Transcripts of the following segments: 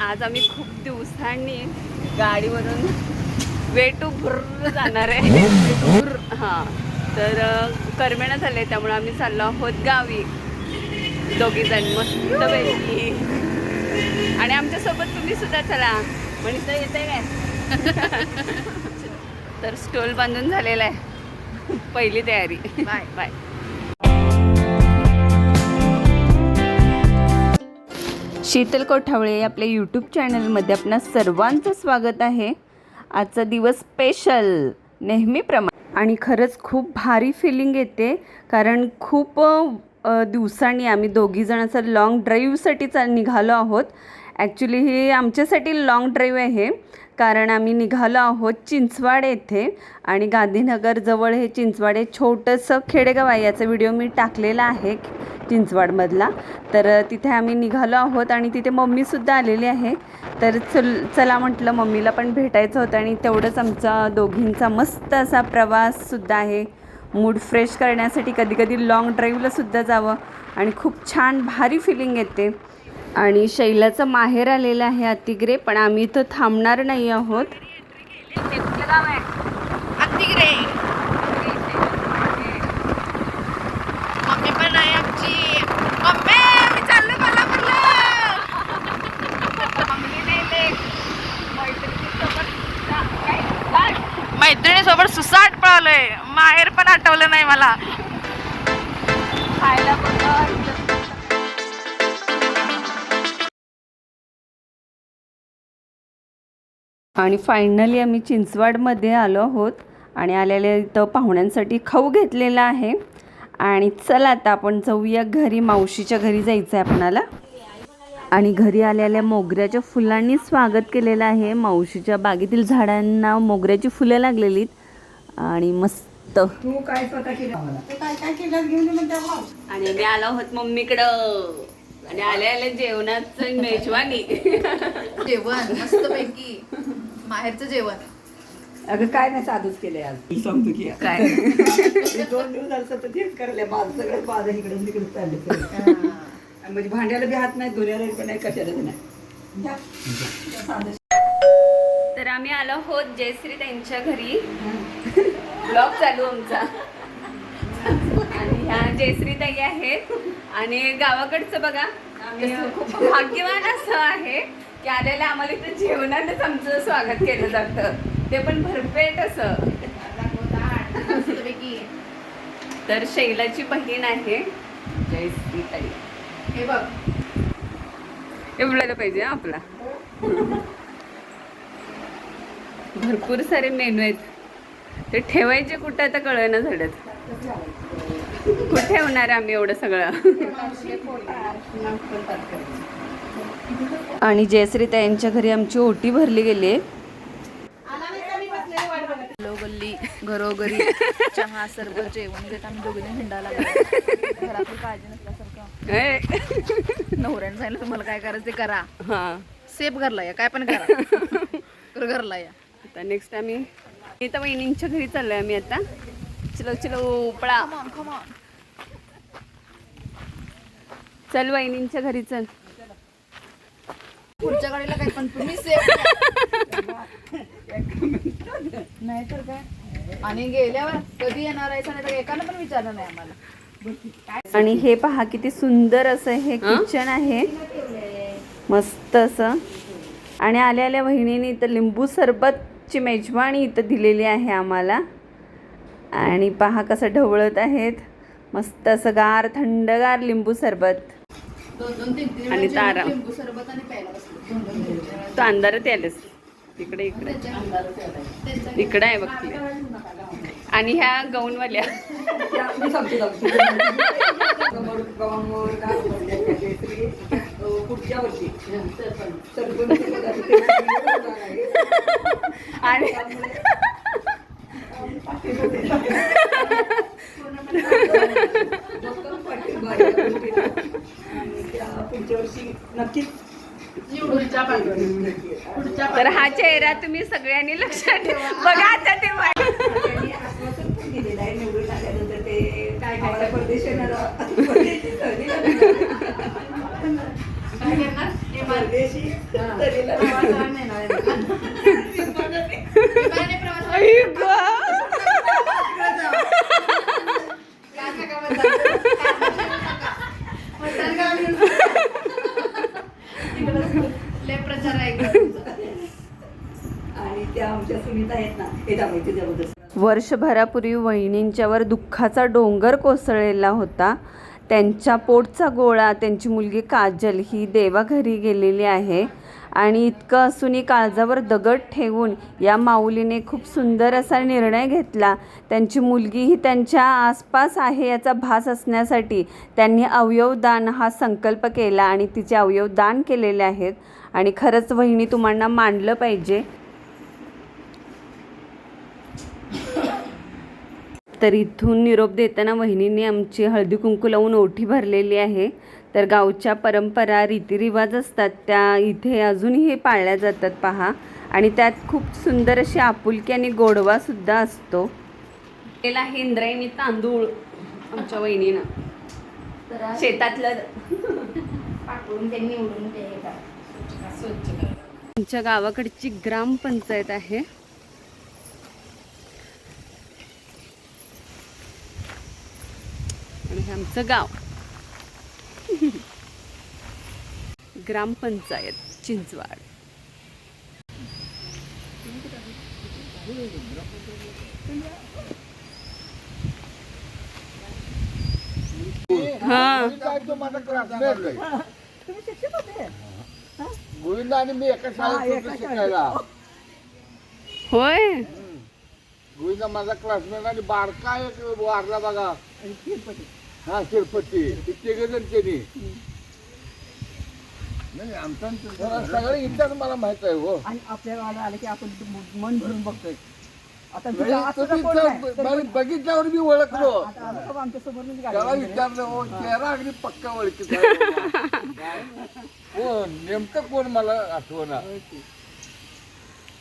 आज आम्ही खूप दिवसांनी गाडीवरून वे टू भुर्र जाणार आहे. भुर्र हां. तर करमेणा झाले त्यामुळे आम्ही चाललो आहोत गावी. दोघी जण मस्त पैकी. आणि आमच्यासोबत तुम्ही सुद्धा चला. म्हणीच येते काय? तर स्टोल बांधून झालेला आहे. पहिली तयारी. बाय. बाय. शीतल कोठावळे आपल्या यूट्यूब चॅनलमध्ये आपणा सर्वांचं स्वागत आहे. आजचा दिवस स्पेशल नेहमीप्रमाणे आणि खरंच खूप भारी फिलिंग येते कारण खूप दिवसांनी आम्ही दोघीजण असं लाँग ड्राईव्हसाठी चा निघालो आहोत. ॲक्च्युली ही आमच्यासाठी लाँग ड्राईव्ह आहे कारण आम्ही निघालो आहोत चिंचवाड येथे. आणि गांधीनगरजवळ हे चिंचवाड हे छोटंसं खेडेगाव आहे याचा व्हिडिओ मी टाकलेला आहे. चिंचवाडमधला. तर तिथे आम्ही निघालो आहोत आणि तिथे मम्मीसुद्धा आलेली आहे. तर चल चला म्हटलं मम्मीला पण भेटायचं होतं आणि तेवढंच आमचा दोघींचा मस्त असा प्रवाससुद्धा आहे. मूड फ्रेश करण्यासाठी कधी कधी लाँग ड्राईव्हलासुद्धा जावं आणि खूप छान भारी फिलिंग येते. आणि शैलाचं माहेर आलेलं आहे अतिग्रे पण आम्ही इथं थांबणार नाही आहोत अतिग्रे मम्मी पण आहे आमची मम्मी मी चाललो कोल्हापूरला. मैत्रिणी सोबत सुसाट पळालोय. माहेर पण आठवलं नाही मला. आणि फायनली आम्ही चिंचवाडमध्ये आलो आहोत आणि आलेल्या इथं पाहुण्यांसाठी खाऊ घेतलेला आहे. आणि चला आता आपण जाऊया घरी. मावशीच्या घरी जायचं आहे आपणाला. आणि घरी आलेल्या मोगऱ्याच्या फुलांनी स्वागत केलेलं आहे. मावशीच्या बागेतील झाडांना मोगऱ्याची फुलं लागलेलीत आणि मस्त. आणि आम्ही आलो आहोत मम्मीकडं. आणि आल्या आल्या जेवणाचं मेजवानी. जेवण मस्त पैकी माहेरचं जेवण. अगं काय नाही साधूच केलंय आज. मी सांगतो की काय? दोन दिवस झालं सतत तेच करले माझं सगळं माझं इकडून तिकडे चालले सगळं. म्हणजे भांड्याला बी हात नाही धुण्याला पण नाही कशाला बी नाही. जा. साधं. तर आम्ही आलो आहोत जयश्री त्यांच्या घरी. ब्लॉग चालू आमचा. आणि ह्या जयश्री ताई आहेत. आणि गावाकडचं बघा आम्ही खूप भाग्यवान असं आहे की आलेल्या आम्हाला इथं जेवणानेच आमचं स्वागत केलं जातं. ते पण भरपेट असं. तर शैलाची बहीण आहे जयश्री ताई. हे बघ. बोलायला पाहिजे आपला. भरपूर सारे मेनू आहेत. ते ठेवायचे कुठं आता कळना झाडत. कुठे ठेवणार आम्ही एवढं सगळं? आणि जयश्रीता यांच्या घरी आमची ओटी भरली गेली आहे गल्ली घरोघरी चहा सरबत जेवण घेत आम्ही दोघीने हिंडायला. घरातली काळजी नसल्यासारखं. नवऱ्याने सांगितलं तुम्हाला काय करायचं ते करा. हा. सेफ घरला या काय पण करा. तर घरला या. आता नेक्स्ट आम्ही इथं वहिनींच्या घरी चाललोय आम्ही आता. चलो चलो उपळा. चल वहिनींच्या घरी चल. पुढच्या गाडीला काय पण तुम्ही सेफ नाही तर काय? आणि गेल्यावर कधी येणार आहे नाही तर एकानं पण विचारलं नाही आम्हाला. आणि हे पहा किती सुंदर असं हे किचन आहे. मस्त असं. आणि आल्या आल्या वहिनीने इथं लिंबू सरबतची मेजवानी इथं दिलेली आहे आम्हाला. आणि पहा कसं ढवळत आहेत. मस्त असं गार थंडगार लिंबू सरबत. दोन दोन तीन तीन आणि वेळा तारा. सरबत. तू अंधारात यालेस इकडे इकडे. इकडे आहे बघ ती. आणि ह्या गौनवाल्या. पुढच्या वर्षी आणि पुढच्या वर्षी नक्कीच तर हा चेहरा तुम्ही सगळ्यांनी लक्षात ठेवा. बघा आता ते वा- त्यांनी आश्वासन पण दिलेलं आहे निवडून आल्यानंतर ते काय काय परदेश येणार परदेशी सहली काय करणार? हे परदेशी तरीला प्रवासाला नेणार आहे. विमानाने प्रवास आई ग. लय प्रचार आहे. आणि त्या आमच्या सुनीता आहेत ना जबरदस्त वर्षभरापूर्वी वहिनींच्यावर दुःखाचा डोंगर कोसळलेला होता. त्यांच्या पोटचा गोळा त्यांची मुलगी काजल ही देवाघरी गेलेली आहे. आणि इतकं असूनही काळजावर दगड ठेवून या माऊलीने खूप सुंदर असा निर्णय घेतला. त्यांची मुलगी ही त्यांच्या आसपास आहे याचा भास असण्यासाठी त्यांनी अवयवदान हा संकल्प केला आणि तिचे अवयव दान केलेले आहेत. आणि खरंच वहिनी तुम्हाला मानलं पाहिजे. तर इथून निरोप देताना वहिनींनी आमची हळदी कुंकू लावून ओठी भरलेली आहे. तर गावच्या परंपरा रीतिरिवाज असतात त्या इथे अजूनही पाळल्या जातात पहा. आणि त्यात खूप सुंदर अशी आपुलकी आणि गोडवासुद्धा असतो. केला आहे इंद्रायणी तांदूळ आमच्या वहिनीनं. शेतातलं पाठवून त्यांनी निवडून ते हे. स्वच्छ. आमच्या गावाकडची ग्रामपंचायत आहे. आणि हे आमचं गाव. ग्रामपंचायत चिंचवाड. हा काय तो माझा क्लासमेट आहे गोविंद आणि मी एका शाळेत होतो शिकायला होय? गोविंद माझा क्लासमेट आणि बारका एक वारला बघा. हा शिरपत्ती ते तिघे जण त्यांनी. नाही आमचा सगळं इतिहास मला माहीत आहे हो. आणि आपल्या आलं की आपण मन भरून बघतोय. आता नाही, तुम्ही तर मला बघितल्यावर मी ओळखलो. आमच्यासमोर त्याला विचारलं हो चेहरा अगदी पक्का ओळखीत आहे. हो नेमकं कोण मला आठवना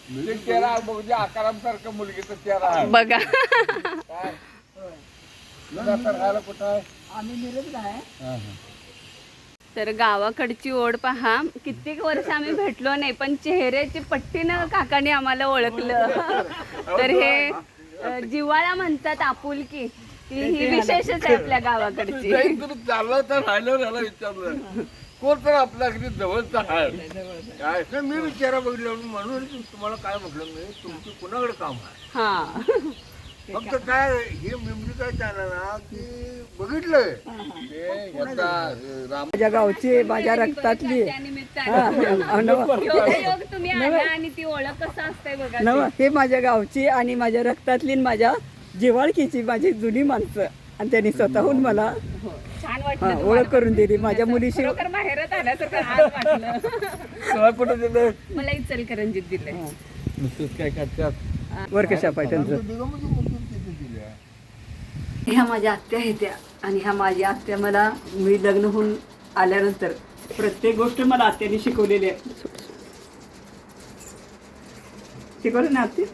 म्हणजे चेहरा म्हणजे आकारासारखं मुलगीचा चेहरा आहे. बघा. काय? मग आता राहायला कुठं आहे? आम्ही मिरजला आहे. हा, हा. तर गावाकडची ओढ पहा. कित्येक वर्ष आम्ही भेटलो नाही पण चेहऱ्याची पट्टीनं काकाने आम्हाला ओळखलं. तर हे अ, जिव्हाळा म्हणतात आपुलकी. ती ही विशेषच आहे आपल्या गावाकडची. चाललं तर राहिलं राहिलं विचारलं कोण तर आपल्या अगदी जवळचा आहे. काय? तर मी विचारा बघितलं म्हणून तुम्हाला काय म्हटलं मी? तुमची कुणाकडे काम आहे? हा. फक्त काय हे मेमरी काय चाललं ना की बघितलंय. ते ह्याचा राम माझ्या गावची माझ्या रक्तातली. त्या निमित्तानं. योगायोग तुम्ही आला आणि ती ओळख कसं असतंय बघा नव. हे माझ्या गावची आणि माझ्या रक्तातली आणि माझ्या जिव्हाळकीची माझी जुनी माणसं. आणि त्यांनी स्वतःहून मला छान हा, वाटलं ओळख. करून दिली. माझ्या मुलीशी खरोखर आल्यासारखं आज वाटलं. मला इचलकरंजीत दिलंय. नुसतंच काय करतात? वर्कशॉप आहे त्यांचं? दिल्या ह्या माझ्या आत्या आहेत त्या. आणि ह्या माझ्या आत्या मला मी लग्न होऊन आल्यानंतर प्रत्येक गोष्ट मला आत्याने शिकवलेली आहे. शिकवलं ना आत्या?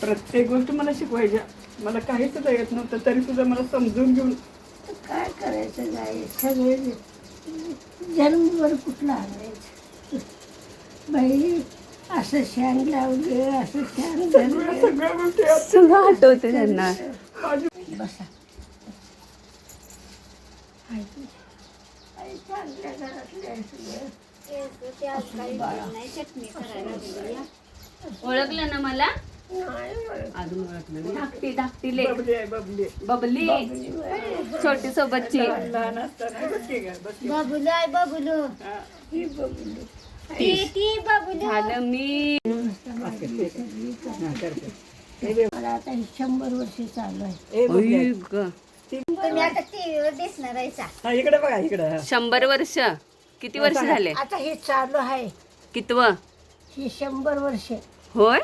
प्रत्येक गोष्ट मला शिकवायच्या. मला काहीच येत नव्हतं तरी सुद्धा मला समजून घेऊन. काय करायचं काय सगळे जन्मभर कुठला आणायचं? बाई असं शान लावलं असं शान सगळ्या गोष्टी सगळं आठवते त्यांना. बसा. ओळखलं ना मला. अजून ओळखलं नाही. धाकटी धाकटी ले बबली आहे, बबली. बबली. छोटी सोबतची. लहान असताना की. बबुलू आहे बबुलू. हा. ही बबुलू. ती ती बबुलू. झालं मी. हा, करते. मला आता हे शंभर वर्ष चालू आहे. ए, बबली आहे. अय ग. तुम्ही आता टीव्हीवर दिसणार आहे सा. हा, इकडे बघा इकडे. हा. शंभर वर्ष. किती वर्ष झाले? आता हे चालू आहे. कितव? ही शंभर वर्ष. होय?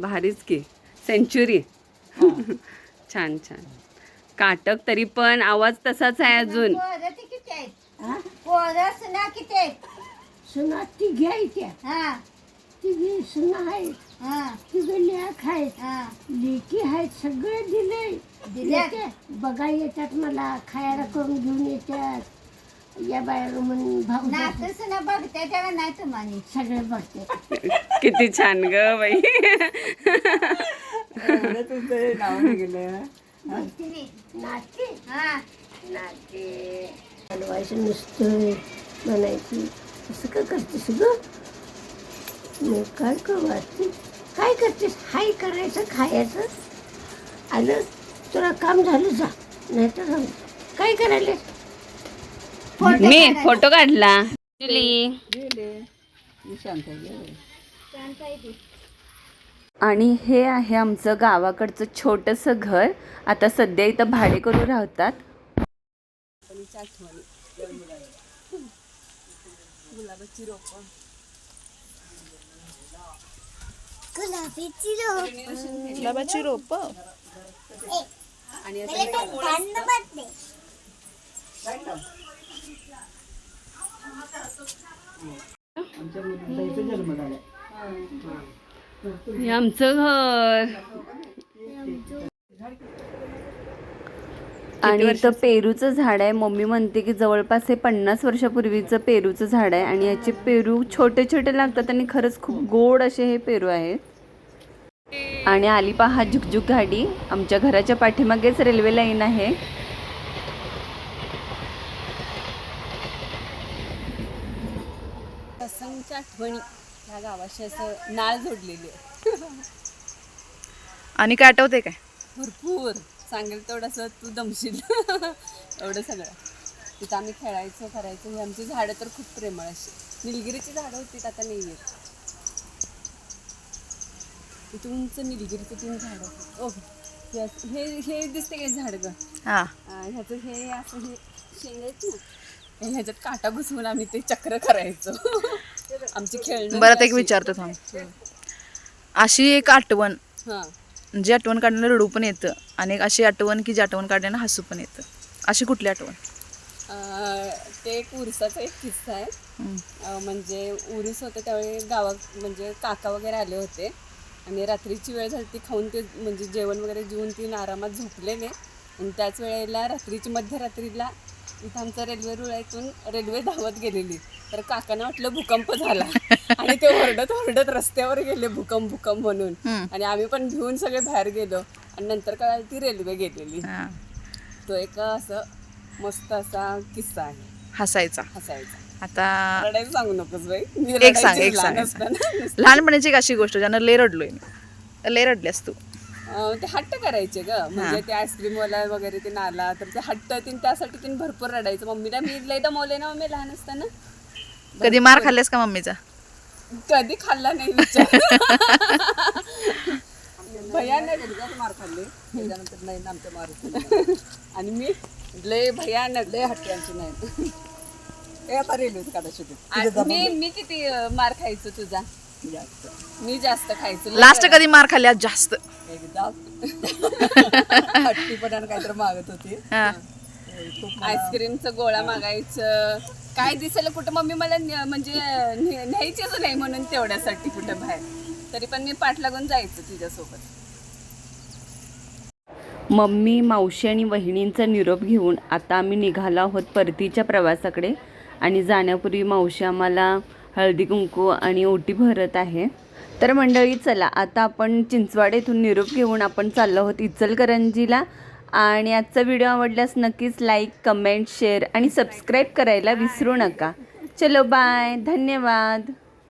भारीच की. सेंचुरी. छान छान. काटक तरी पण आवाज तसाच आहे अजून. पोरं ते किती आहेत? पोरं सुना किती आहेत? सुना तिघी आहेत त्या हा. तिघी सुना आहेत हा. तिघे लेख आहेत. हा. लेकी आहेत सगळे दिले. दिले बघा येतात मला. खायला करून घेऊन येतात. या बाहेर म्हणून भाऊ नातच ना बघते त्याला नाही तुम्हाला सगळं बघते. किती छान ग बाई. तुमचं नाव नाते हा? नाते नसतं म्हणायची. असं का करतेस ग? मी काय करू असते काय करतेस? हाय करायचं खायचं? आलं तुला काम झालं जा. नाही तर. काय करायला मी फोटो काढला. आणि हे आहे आमचं गावाकडचं छोटंसं घर. आता सध्या इथं भाडे करून राहतात गुलाबाची रोप. आमच्या मुलीचा जन्म झाला हे आमचं घर. आणि इथं पेरूचं झाड आहे. मम्मी म्हणते की जवळपास हे पन्नास वर्षापूर्वीचं पेरूचं झाड आहे आणि याचे पेरू छोटे छोटे लागतात आणि खरंच खूप गोड असे हे पेरू आहेत. आणि आली पहा झुकझुक गाडी. आमच्या घराच्या पाठीमागेच रेल्वे लाईन आहे. असंख्य आठवणी. ह्या गावाशी असं नाळ जोडलेली आहे. आणि काय आठवते काय? भरपूर. सांगेल तेवढंसं तू दमशील. एवढं सगळं. तिथं आम्ही खेळायचं करायचं. ही आमची झाडं तर खूप प्रेमळ अशी. निलगिरीची झाडं होती आता नाही आहेत इथं उंच निलगिरीचं तीन झाडं आहेत. ओ हे हे हे दिसते काय झाड ग? हा. ह्याचं हे असं हे शेंग आहेत ना ह्याच्यात काटा घुसवून आम्ही ते चक्र करायचो. आमची खेळणं बरं एक विचारतो थांब. अशी एक आठवण. हां. जी आठवण काढण्याला रडू पण येतं. आणि एक अशी आठवण की जी आठवण काढण्याला हसू पण येतं. अशी कुठली आठवण? ते एक उरसाचा एक किस्सा आहे. म्हणजे उरूस होते त्यावेळी गावात म्हणजे काका वगैरे आले होते. आणि रात्रीची वेळ झाली ती खाऊन ते म्हणजे जेवण वगैरे जेवून तीन आरामात झोपलेले. आणि त्याच वेळेला रात्रीची मध्यरात्रीला इथं आमचा रेल्वे रुळातून रेल्वे धावत गेलेली. तर काकांना वाटलं भूकंप झाला. आणि ते ओरडत ओरडत रस्त्यावर गेले भूकंप भूकंप म्हणून. आणि आम्ही पण भिवून सगळे बाहेर गेलो. आणि नंतर कळालं ती रेल्वे गेलेली. तो एक असं मस्त असा किस्सा आहे. हसायचा. हसायचा. आता रडायचं सांगू नकोस बाई. मी एक सांग रडायची एक लहान सांग. असताना. लहानपणीची एक अशी गोष्ट ज्यानं लय रडलोय मी. लय रडल्यास तू. ते हट्ट करायचे ग. म्हणजे ते आईस्क्रीम वाला वगैरे ते नाला तर ते हट्ट तीन त्यासाठी तीन भरपूर रडायचं. मम्मीला मी लय दमवले ना मम्मी लहान असताना. कधी मार खाल्लेस का मम्मीचा? कधी खाल्ला नाही विचार. भयानक. मार खाल्ले. त्याच्यानंतर नाही आमच्या मार आणि मी लय भयानक. लय हट्ट्यांची नाही. हे मी मी किती मार खायचो तुझा? जास्त. मी जास्त खायचो. लास्ट कधी मार खाल्ल्यास जास्त. एकदा. हट्टीपणानं काहीतरी मागत होती. हा. खूप आईस्क्रीमचं गोळा मागायचं. काय दिसेल कुठं मम्मी मला न्या- म्हणजे न्या- न्यायचीच नाही म्हणून तेवढ्यासाठी कुठं बाहेर. तरी पण मी पाठ लागून जायचं तुझ्यासोबत मम्मी मावशी आणि वहिनींचा निरोप घेऊन आता आम्ही निघालो आहोत परतीच्या प्रवासाकडे. आणि जाण्यापूर्वी मावशी आम्हाला हळदी कुंकू आणि ओटी भरत आहे. तर मंडळी चला आता आपण चिंचवाड येथून निरोप घेऊन आपण चाललो आहोत इचलकरंजीला. आणि आजचा व्हिडिओ आवडल्यास नक्कीच लाईक कमेंट शेअर आणि सबस्क्राईब करायला विसरू नका. चलो बाय धन्यवाद.